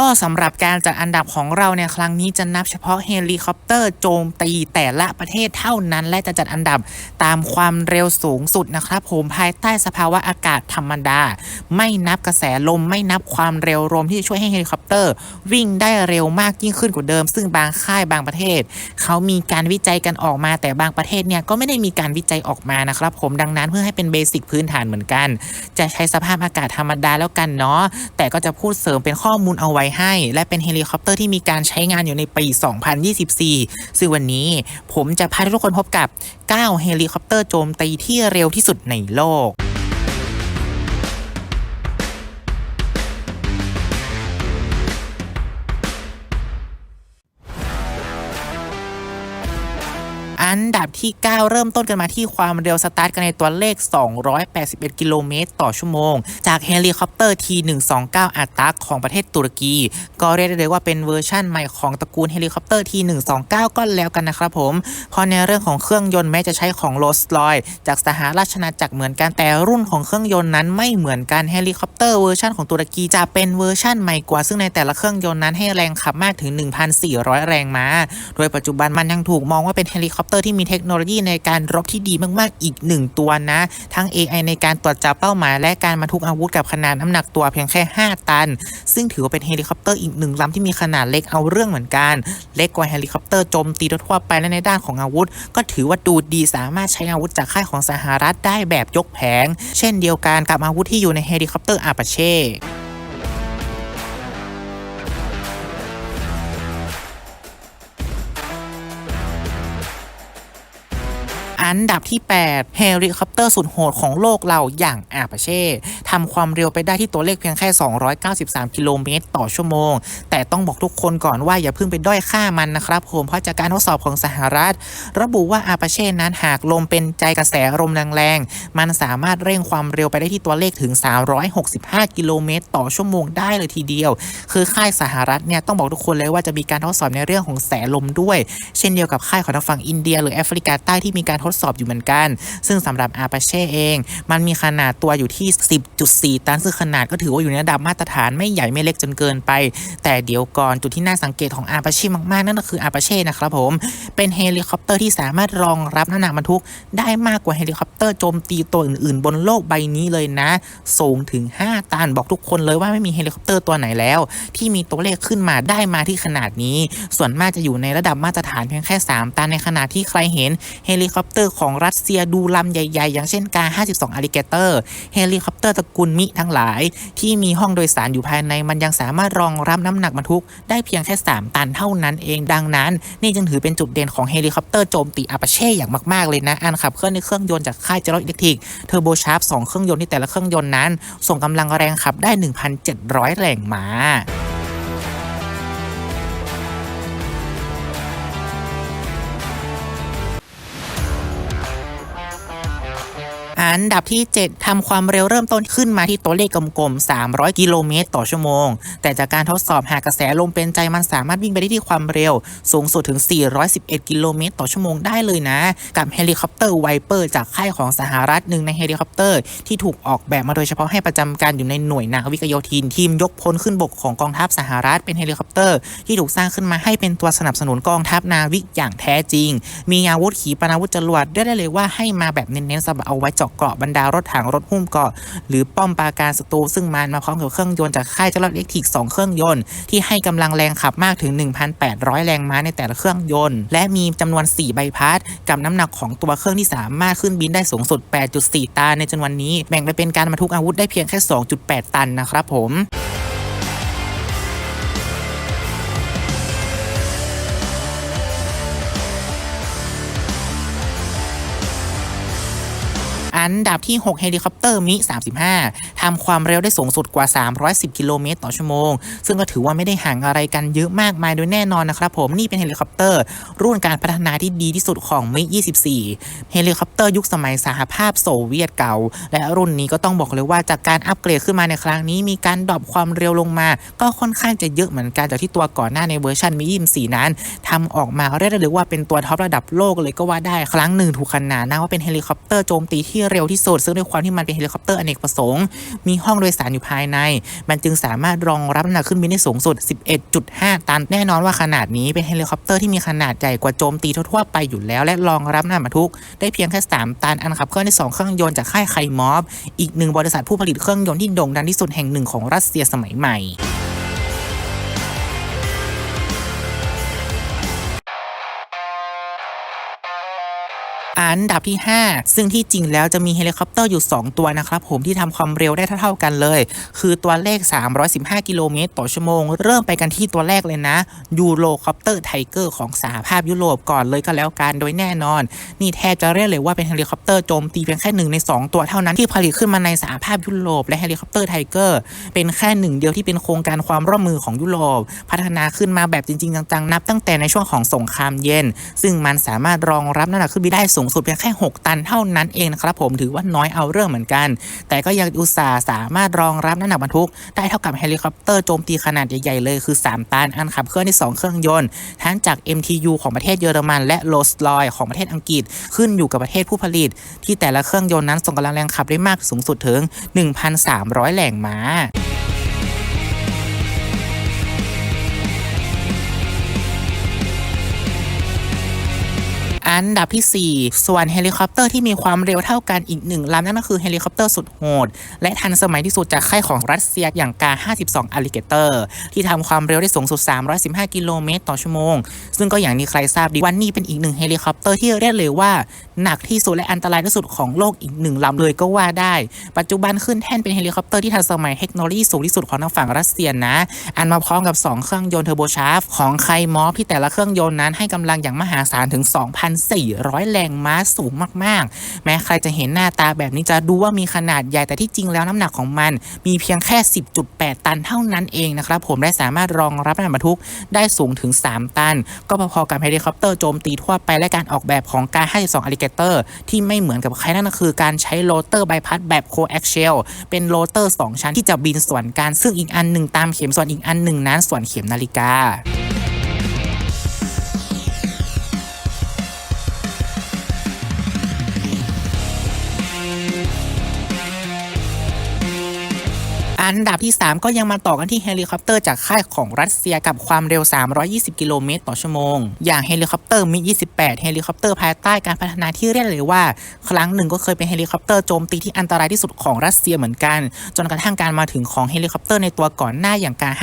ก็สำหรับการจัดอันดับของเราในครั้งนี้จะนับเฉพาะเฮลิคอปเตอร์โจมตีแต่ละประเทศเท่านั้น และจะจัดอันดับตามความเร็วสูงสุดนะครับผมภายใต้สภาวะอากาศธรรมดา ไม่นับกระแสลมไม่นับความเร็วลมที่จะช่วยให้เฮลิคอปเตอร์ วิ่งได้เร็วมากยิ่งขึ้นกว่าเดิม ซึ่งบางค่ายบางประเทศ เขามีการวิจัยกันออกมาแต่บางประเทศเนี่ยก็ไม่ได้มีการวิจัยออกมานะครับ ผมดังนั้นเพื่อให้เป็นเบสิกพื้นฐานเหมือนกัน จะใช้สภาพอากาศธรรมดาแล้วกันเนาะแต่ก็จะพูดเสริมเป็นข้อมูลเอาไว้ให้ และเป็นเฮลิคอปเตอร์ที่มีการใช้งานอยู่ในปี 2024 ซึ่งวันนี้ผมจะพาทุกคนพบกับ 9 เฮลิคอปเตอร์โจมตีที่เร็วที่สุดในโลก อันดับที่ 9 เริ่มต้นกันมาที่ความเร็วสตาร์ทกันในตัวเลข 281 กิโลเมตรต่อชั่วโมง จากเฮลิคอปเตอร์ T129 อัตตักของประเทศตุรกี ก็เรียกได้เลยว่าเป็นเวอร์ชั่นใหม่ของตระกูลเฮลิคอปเตอร์ T129 ก็แล้วกันนะครับผม เพราะในเรื่องของเครื่องยนต์แม้จะใช้ของโรสลอยจากสหราชอาณาจักรเหมือนกันแต่รุ่นของเครื่องยนต์นั้นไม่เหมือนกันเฮลิคอปเตอร์เวอร์ชันของตุรกีจะเป็นเวอร์ชันใหม่กว่าซึ่งในแต่ละเครื่องยนต์นั้นให้แรงขับมากถึง 1,400 แรงม้า โดยปัจจุบันมันยังถูกมองว่าเป็นเฮลิคอปเตอร์ที่มีเทคโนโลยีในการรบที่ดีมากๆอีกหนึ่งตัวนะ ทั้ง AI ในการตรวจจับเป้าหมาย และการบรรทุกอาวุธกับขนาดน้ำหนักตัวเพียงแค่ 5 ตัน ซึ่งถือว่าเป็นเฮลิคอปเตอร์อีกหนึ่งลำที่มีขนาดเล็กเอาเรื่องเหมือนกัน เล็กกว่าเฮลิคอปเตอร์โจมตีทั่วไปและในด้านของอาวุธ ก็ถือว่าดูดีสามารถใช้อาวุธจากค่ายของสหรัฐได้แบบยกแผง เช่นเดียวกันกับอาวุธที่อยู่ในเฮลิคอปเตอร์อาปาเช่ อันดับที่ 8 เฮลิคอปเตอร์สุดโหดของโลกเราอย่างอาปาเช่ทำความเร็วไปได้ที่ตัวเลขเพียงแค่ 293 กิโลเมตรต่อชั่วโมง แต่ต้องบอกทุกคนก่อนว่าอย่าเพิ่งไปด้อยค่ามันนะครับผมเพราะจากการทดสอบของสหรัฐ ระบุว่าอาปาเช่นั้นหากลมเป็นใจกระแสลมแรงๆ มันสามารถเร่งความเร็วไปได้ที่ตัวเลขถึง 365 กิโลเมตร ต่อชั่วโมงได้เลยทีเดียว คือค่ายสหรัฐเนี่ยต้องบอกทุกคนเลยว่าจะมีการทดสอบในเรื่องของแสลมด้วย เช่นเดียวกับค่ายของทางฝั่งอินเดีย หรือแอฟริกาใต้ที่มีการทดสอบอยู่เหมือนกัน ซึ่งสำหรับอาปาเช่เอง มันมีขนาดตัวอยู่ที่ 10.4 ตันซึ่งขนาดก็ถือว่าอยู่ในระดับมาตรฐานไม่ใหญ่ไม่เล็กจนเกินไป แต่เดี๋ยวก่อนจุดที่น่าสังเกตของอาปาเช่มากๆ นั่นก็คืออาปาเช่นะครับผม เป็นเฮลิคอปเตอร์ที่สามารถรองรับน้ำหนักบรรทุก ได้มากกว่าเฮลิคอปเตอร์โจมตีตัวอื่นๆ บนโลกใบนี้เลยนะ สูงถึง 5 ตันบอกทุกคนเลยว่าไม่มีเฮลิคอปเตอร์ตัวไหนแล้ว ที่มีตัวเลขขึ้นมาได้มาที่ขนาดนี้ ส่วนมากจะอยู่ในระดับมาตรฐานเพียงแค่ 3 ตันในขณะที่ใครเห็นเฮลิคอปเตอร์ของรัสเซียดูลำใหญ่ ๆ อย่างเช่นกา 52อ l ลิเกเตอร์เฮลิคอปเตอร์ตระกูลมิทั้งหลาย ที่มีห้องโดยสารอยู่ภายในมันยังสามารถรองรับน้ำหนักบรรทุก ได้เพียงแค่ 3 ตันเท่านั้นเองดังนั้น นี่จึงถือเป็นจุดเด่นของเฮลิคอปเตอร์โจมตีอาปาเช่อย่างมากๆเลยนะอันขับเคลื่อนในเครื่องยนต์จากค่ายเจรออิเล็กทริกเทอร์โบชาร์ป2เครื่องยนต์ที่แต่ละเครื่องยนต์นั้น ส่งกำลังแรงขับได้ 1,700 แรงม้า อันดับที่ 7ทำความเร็วเริ่มต้นขึ้นมาที่ตัวเลขกลมๆ 300 กิโลเมตรต่อชั่วโมง แต่จากการทดสอบหากกระแสลมเป็นใจมันสามารถวิ่งไปได้ที่ความเร็ว สูงสุดถึง 411 กิโลเมตรต่อชั่วโมงได้เลยนะ กับเฮลิคอปเตอร์ไวเปอร์จากค่ายของสหรัฐหนึ่งในเฮลิคอปเตอร์ที่ถูกออกแบบมาโดยเฉพาะให้ประจำการอยู่ในหน่วยนาวิกโยธิน ทีมยกพลขึ้นบกของกองทัพสหรัฐเป็นเฮลิคอปเตอร์ที่ถูกสร้างขึ้นมาให้เป็นตัวสนับสนุนกองทัพนาวิกอย่างแท้จริง มีอาวุธขีปนาวุธจรวดได้เลยว่าให้มาแบบเน้นๆสำหรับเอาไว้จาะเกาะบรรดารถถังรถหุ้มเกาะ หรือป้อมปราการศัตรูซึ่งมันมาพร้อมกับเครื่องยนต์จากค่ายเจ้าลอดเล็กทิก2เครื่องยนต์ที่ให้กำลังแรงขับมากถึง 1,800 แรงม้าในแต่ละเครื่องยนต์ และมีจำนวน 4 ใบพัดกับน้ำหนักของตัวเครื่องที่สามารถขึ้นบินได้สูงสุด 8.4 ตันในจำนวนนี้ แบ่งไปเป็นการบรรทุกอาวุธได้เพียงแค่ 2.8 ตันนะครับผม อันดับที่ 6 เฮลิคอปเตอร์มิ35ทำความเร็วได้สูงสุดกว่า 310 กิโลเมตรต่อชั่วโมง ซึ่งก็ถือว่าไม่ได้ห่างอะไรกันเยอะมากมายโดยแน่นอนนะครับผมนี่เป็นเฮลิคอปเตอร์ รุ่นการพัฒนาที่ดีที่สุดของมิ24 เฮลิคอปเตอร์ยุคสมัยสหภาพโซเวียตเก่า และรุ่นนี้ก็ต้องบอกเลยว่าจากการอัปเกรดขึ้นมาในครั้งนี้มีการดรอปความเร็วลงมา ก็ค่อนข้างจะเยอะเหมือนกันจากที่ตัวก่อนหน้าในเวอร์ชันมิ24 นั้นทำออกมาเรียกได้เลยว่าเป็นตัวท็อประดับโลกเลยก็ว่าได้ครั้งหนึ่งถูกขนานนามว่าเป็นเฮลิคอปเตอร์โจมตีที่เเร็วที่สุด ซึ่งด้วยความที่มันเป็นเฮลิคอปเตอร์อเนกประสงค์ มีห้องโดยสารอยู่ภายใน มันจึงสามารถรองรับน้ำหนักขึ้นบินได้สูงสุด 11.5 ตัน แน่นอนว่าขนาดนี้เป็นเฮลิคอปเตอร์ที่มีขนาดใหญ่กว่าโจมตีทั่วๆไปอยู่แล้ว และรองรับน้ำหนักบรรทุกได้เพียงแค่ 3 ตัน อันขับเคลื่อนด้วยสองเครื่องยนต์จากค่ายไคมอฟอีกหนึ่งบริษัทผู้ผลิตเครื่องยนต์ที่โด่งดังที่สุดแห่งหนึ่งของรัสเซียสมัยใหม่ อันดับที่ 5 ซึ่งที่จริงแล้วจะมีเฮลิคอปเตอร์อยู่ 2 ตัวนะครับผมที่ทำความเร็วได้เท่าๆกันเลย คือตัวเลข 315 กิโลเมตรต่อชั่วโมง เริ่มไปกันที่ตัวแรกเลยนะยูโรคอปเตอร์ไทเกอร์ของสหภาพยุโรปก่อนเลยก็แล้วกันโดยแน่นอน นี่แทบจะเรียกเลยว่าเป็นเฮลิคอปเตอร์โจมตีเพียงแค่หนึ่งใน 2 ตัวเท่านั้นที่ผลิตขึ้นมาในสหภาพยุโรปและเฮลิคอปเตอร์ไทเกอร์เป็นแค่หนึ่งเดียวที่เป็นโครงการความร่วมมือของยุโรปพัฒนาขึ้นมาแบบจริงๆจังๆนับ ตั้งแต่ในช่วงของสงครามเย็น ซึ่งมันสามารถรองรับน้ำหนักขึ้นไปได้สูงสุดเพียงแค่ 6 ตันเท่านั้นเองนะครับผมถือว่าน้อยเอาเรื่องเหมือนกัน แต่ก็ยังอุตส่าห์สามารถรองรับน้ำหนักบรรทุก ได้เท่ากับเฮลิคอปเตอร์โจมตีขนาดใหญ่ๆเลยคือ 3 ตันอันขับเคลื่อนด้วย2เครื่องยนต์ ทั้งจาก MTU ของประเทศเยอรมัน และโรสลอยของประเทศอังกฤษขึ้นอยู่กับประเทศผู้ผลิต ที่แต่ละเครื่องยนต์นั้นส่งกำลังแรงขับได้มากสูงสุดถึง 1,300 แรงม้า อันดับที่ 4 ส่วนเฮลิคอปเตอร์ที่มีความเร็วเท่ากันอีกหนึ่งลำนั่นก็คือเฮลิคอปเตอร์สุดโหด และทันสมัยที่สุดจากค่ายของรัสเซียอย่างกา 52 a l l i g a t o r ที่ทำความเร็วได้สูงสุด 315 กิโลเมตรต่อชั่วโมง ซึ่งก็อย่างนี้ใครทราบดีว่านี่เป็นอีกหนึ่งเฮลิคอปเตอร์ที่เรียกเลยว่า หนักที่สุดและอันตรายที่สุดของโลกอีกหนึ่งลำเลยก็ว่าได้ ปัจจุบันขึ้นแท่นเป็นเฮลิคอปเตอร์ที่ทันสมัยเทคโนโลยีสูงที่สุดของทางฝั่งรัสเซียนะ อันมาพร้อมกับ 2 เครื่องยนต์เทอร์โบชาร์ฟของไคมอฟที่แต่ละเครื่องยนต์นั้นให้กำลังอย่างมหาศาลถึง400 แรงม้าสูงมากๆ แม้ใครจะเห็นหน้าตาแบบนี้จะดูว่ามีขนาดใหญ่แต่ที่จริงแล้วน้ำหนักของมัน มีเพียงแค่ 10.8 ตันเท่านั้นเองนะครับผมได้สามารถรองรับน้ำหนักบรรทุกได้สูงถึง 3 ตัน ก็พอๆกับเฮลิคอปเตอร์โจมตีทั่วไปและการออกแบบของการ 52 a l l i g a t o r ที่ไม่เหมือนกับใครนั่นก็คือการใช้โรเตอร์ใบพัดแบบโคแอคเชลเป็นโรเตอร์ 2 ชั้นที่จะบินส่วนกันซึ่งอีกอันหนึ่งตามเข็มส่วนอีกอันหนึ่งนั้นส่วนเข็มนาฬิกา อันดับที่ 3 ก็ยังมาต่อกันที่เฮลิคอปเตอร์จากค่ายของรัสเซียกับความเร็ว 320 กิโลเมตรต่อชั่วโมง อย่างเฮลิคอปเตอร์มิ28 เฮลิคอปเตอร์ภายใต้การพัฒนาที่เรียกเลยว่า ครั้งหนึ่งก็เคยเป็นเฮลิคอปเตอร์โจมตีที่อันตรายที่สุดของรัสเซียเหมือนกัน จนกระทั่งการมาถึงของเฮลิคอปเตอร์ในตัวก่อนหน้าอย่างการ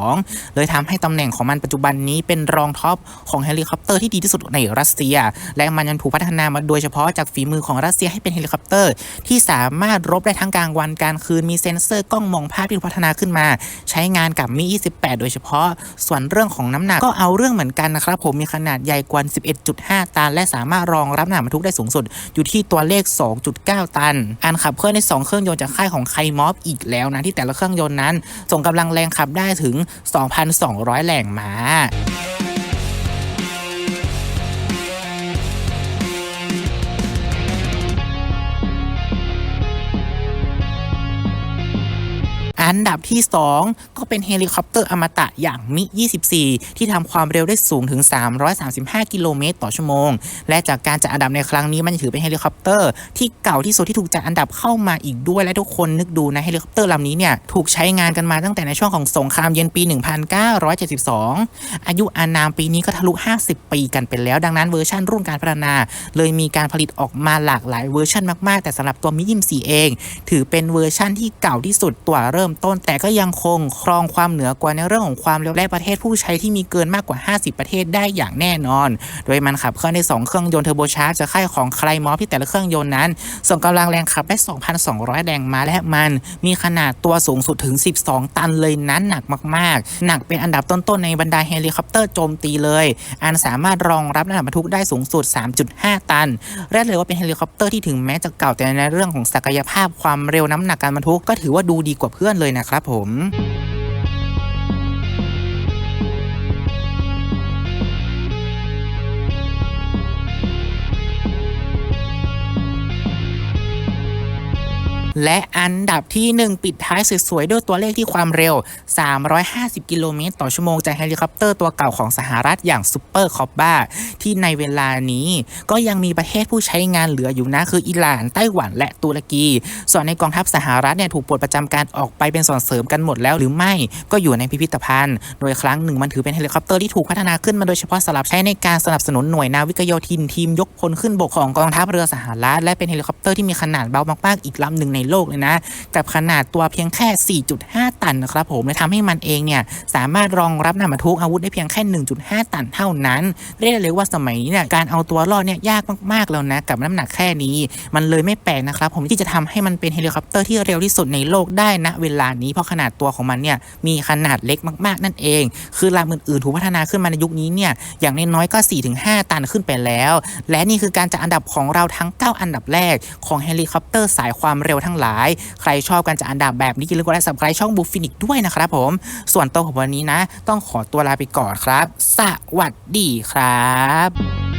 52 เลยทำให้ตำแหน่งของมันปัจจุบันนี้เป็นรองท็อปของเฮลิคอปเตอร์ที่ดีที่สุดในรัสเซีย และมันยังถูกพัฒนามาโดยเฉพาะจากฝีมือของรัสเซียให้เป็นเฮลิคอปเตอร์ ที่สามารถรบได้ทั้งกลางวันกลางคืนมีเซ็นเซอร์กล้องมองภาพที่พัฒนาขึ้นมา ใช้งานกับมิ 28 โดยเฉพาะ ส่วนเรื่องของน้ำหนักก็เอาเรื่องเหมือนกันนะครับ ผมมีขนาดใหญ่กว่า 11.5 ตัน และสามารถรองรับน้ำหนักบรรทุกได้สูงสุด อยู่ที่ตัวเลข 2.9 ตัน อันขับเคลื่อนใน2เครื่องยนต์จากค่ายของไคมอฟอีกแล้วนะที่แต่ละเครื่องยนต์นั้น ส่งกำลังแรงขับได้ถึง 2,200 แรงม้า อันดับที่ 2 ก็เป็นเฮลิคอปเตอร์อมตะอย่างมิ 24 ที่ทำความเร็วได้สูงถึง 335 กิโลเมตรต่อชั่วโมง และจากการจัดอันดับในครั้งนี้มันถือเป็นเฮลิคอปเตอร์ที่เก่าที่สุดที่ถูกจัดอันดับเข้ามาอีกด้วยและทุกคนนึกดูนะเฮลิคอปเตอร์ลำนี้เนี่ยถูกใช้งานกันมาตั้งแต่ในช่วงของสงครามเย็นปี 1972 อายุอานามปีนี้ก็ทะลุ 50 ปีกันไปแล้ว ดังนั้นเวอร์ชันรุ่นการพัฒนา เลยมีการผลิตออกมาหลากหลายเวอร์ชันมากๆ แต่สำหรับตัวมิยิม4เอง ถือเป็นเวอร์ชันที่เก่าที่สุดตัวเริ่มต้น แต่ก็ยังคงครองความเหนือกว่าในเรื่องของความเร็วและประเทศผู้ใช้ที่มีเกินมากกว่า 50 ประเทศได้อย่างแน่นอน โดยมันขับเคลื่อนใน2เครื่องยนต์เทอร์โบชาร์จจากค่ายของไคลมอฟที่แต่ละเครื่องยนต์นั้น ส่งกำลังแรงขับได้ 2,200 แรงม้าและมันมีขนาดตัวสูงสุดถึง 12 ตันเลยนั้นหนักมากๆ หนักเป็นอันดับต้นๆในบรรดาเฮลิคอปเตอร์โจมตีเลย อันสามารถรองรับน้ำหนักบรรทุกได้สูงสุด 3.5 ตันเรียกเลยว่าเป็นเฮลิคอปเตอร์ที่ถึงแม้จะเก่าแต่ในเรื่องของศักยภาพความเร็วน้ำหนักการบรรทุกก็ถือว่าดูดีกว่าเพื่อนเลยนะครับผม และอันดับที่ 1 ปิดท้ายสวยๆด้วยตัวเลขที่ความเร็ว 350 กิโลเมตรต่อชั่วโมงจากเฮลิคอปเตอร์ตัวเก่าของสหรัฐอย่างซูเปอร์คอบบ้าที่ในเวลานี้ก็ยังมีประเทศผู้ใช้งานเหลืออยู่นะคืออิหร่าน ไต้หวันและตุรกี ส่วนในกองทัพสหรัฐเนี่ยถูกปลดประจำการออกไปเป็นส่วนเสริมกันหมดแล้วหรือไม่ก็อยู่ในพิพิธภัณฑ์ โดยครั้งหนึ่งมันถือเป็นเฮลิคอปเตอร์ที่ถูกพัฒนาขึ้นมาโดยเฉพาะสำหรับใช้ในการสนับสนุนหน่วยนาวิกโยธินทีมยกพลขึ้นบกของกองทัพเรือสหรัฐและเป็นเฮลิคอปเตอร์ที่มีขนาดเบามากๆอีกลำหนึ่งในโลกเลยนะกับขนาดตัวเพียงแค่ 4.5 ตันนะครับผมและทำให้มันเองเนี่ยสามารถรองรับน้ำบรรทุกอาวุธได้เพียงแค่ 1.5 ตันเท่านั้น เรียกได้เลยว่าสมัยนี้เนี่ยการเอาตัวรอดเนี่ยยากมากๆแล้วนะกับน้ำหนักแค่นี้ มันเลยไม่แปลกนะครับผมที่จะทำให้มันเป็นเฮลิคอปเตอร์ที่เร็วที่สุดในโลกได้ณเวลานี้เพราะขนาดตัวของมันเนี่ยมีขนาดเล็กมากๆนั่นเอง คือลำอื่นๆถูกพัฒนาขึ้นมาในยุคนี้เนี่ยอย่างน้อยก็ 4-5 ตันขึ้นไปแล้ว และนี่คือการจัดอันดับของเราทั้ง 9 อันดับแรกของเฮลิคอปเตอร์สายความเร็วทั้งหลาย ใครชอบการจัดอันดับแบบนี้อย่าลืมกดไลค์สับสไครช่องบูฟินิกด้วยนะครับผม ส่วนตัวผมวันนี้นะ ต้องขอตัวลาไปก่อนครับ สวัสดีครับ